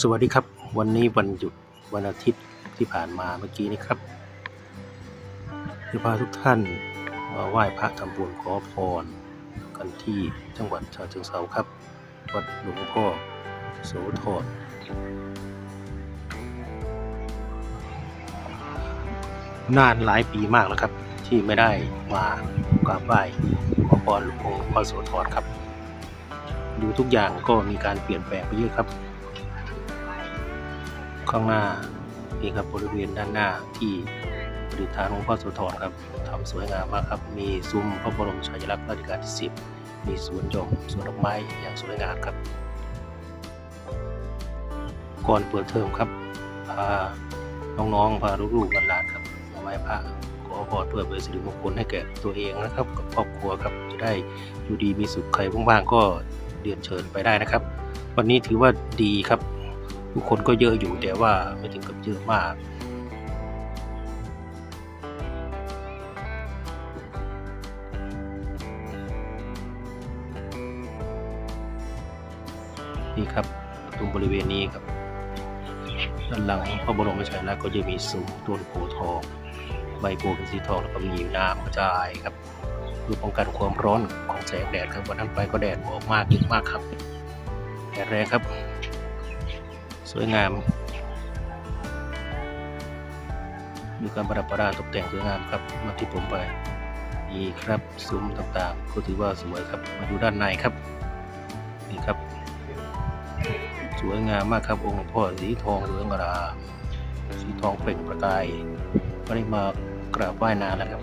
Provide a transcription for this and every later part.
สวัสดีครับ วันนี้วันหยุดวันอาทิตย์ที่ผ่านมาเมื่อกี้นี้ครับจะพาทุกท่านมาไหว้พระทำบุญขอพร กันที่จังหวัดฉะเชิงเทราครับ วัดหลวงพ่อโสธรนานหลายปีมากแล้วครับ ที่ไม่ได้มากราบไหว้ขอพรหลวงพ่อโสธรครับ ดูทุกอย่างก็มีการเปลี่ยนแปลงไปเยอะครับ ข้างหน้านี่ครับบริเวณด้านหน้าที่ประดิษฐานหลวงพ่อโสธรครับทำสวยงามมากครับ มีซุ้มพระบรมฉายาลักษณ์รัชกาลที่สิบมีสวนหย่อมสวนดอกไม้อย่างสวยงามครับ ก่อนเปิดเทอมครับพาน้องๆพาลูกๆหลานๆครับมาไหว้พระขอพรเพื่อเป็นสิริมงคลให้แก่ตัวเองนะครับกับครอบครัวครับจะได้อยู่ดีมีสุขใครว่างๆก็เรียนเชิญไปได้นะครับ วันนี้ถือว่าดีครับ ผู้คนก็เยอะอยู่แต่ว่าไม่ถึงกับเยอะมากนี่ครับตรงบริเวณนี้ครับด้านหลังพระบรมฉายาลักษณ์ก็จะมีซุ้มต้นโพธิ์ทองใบโพธิ์เป็นสีทองแล้วก็มีน้ำกระจายครับเพื่อป้องกันความร้อนของแสงแดดครับวันนั้นไปก็แดดออกมากเยอะมากครับแดดแรงครับ สวยงาม มีการประดับประดาตกแต่งสวยงามครับมาที่ผมไปนี่ครับซุ้มต่างๆ ก็ถือว่าสวยครับ มาดูด้านในครับ นี่ครับ สวยงามมากครับองค์พ่อสีทองเหลืองอรามสีทองเปล่งประกายไม่ได้มากราบไหว้นานแล้วครับ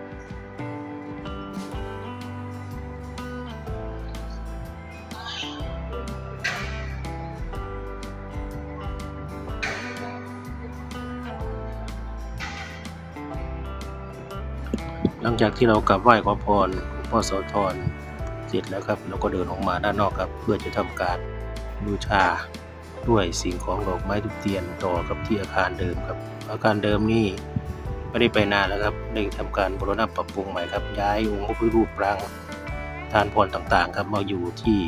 หลังจากที่เรากราบไหว้ขอพรหลวงพ่อโสธรเสร็จแล้วครับ เราก็เดินออกมาด้านนอกครับ เพื่อจะทำการบูชาด้วยสิ่งของดอกไม้ทุกเทียนต่อกับที่อาคารเดิมครับ อาคารเดิมนี่ไม่ได้ไปนานแล้วครับได้ทำการบูรณะปรับปรุงใหม่ครับ ย้ายองค์พระพุทธรูปปรางทานพรต่างๆ ครับมาอยู่ที่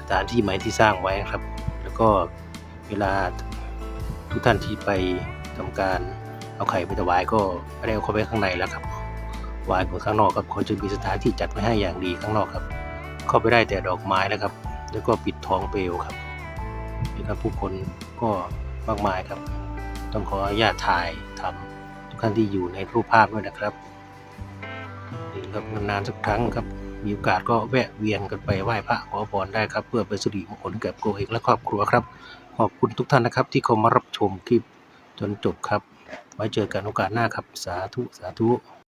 สถานที่ใหม่ที่สร้างไว้ครับ แล้วก็เวลาทุกท่านที่ไปทำการเอาไข่ไปถวายก็ไม่ได้เอาเข้าไปข้างในแล้วครับ วายของข้างนอกครับเขาจะมีสถานที่จัดไว้ให้อย่างดีข้างนอกครับ เข้าไปได้แต่ดอกไม้นะครับ แล้วก็ปิดทองเปลวครับนี่ครับผู้คนก็มากมายครับ ต้องขออนุญาตถ่ายทำทุกท่านที่อยู่ในรูปภาพด้วยนะครับนี่ครับนานๆสักครั้งครับ มีโอกาสก็แวะเวียนกันไปไหว้พระขอพรได้ครับ เพื่อเป็นสิริมงคลแก่ตัวเองและครอบครัวครับ ขอบคุณทุกท่านนะครับที่เข้ามารับชมคลิปจนจบครับ ไว้เจอกันโอกาสหน้าครับ สาธุ สาธุ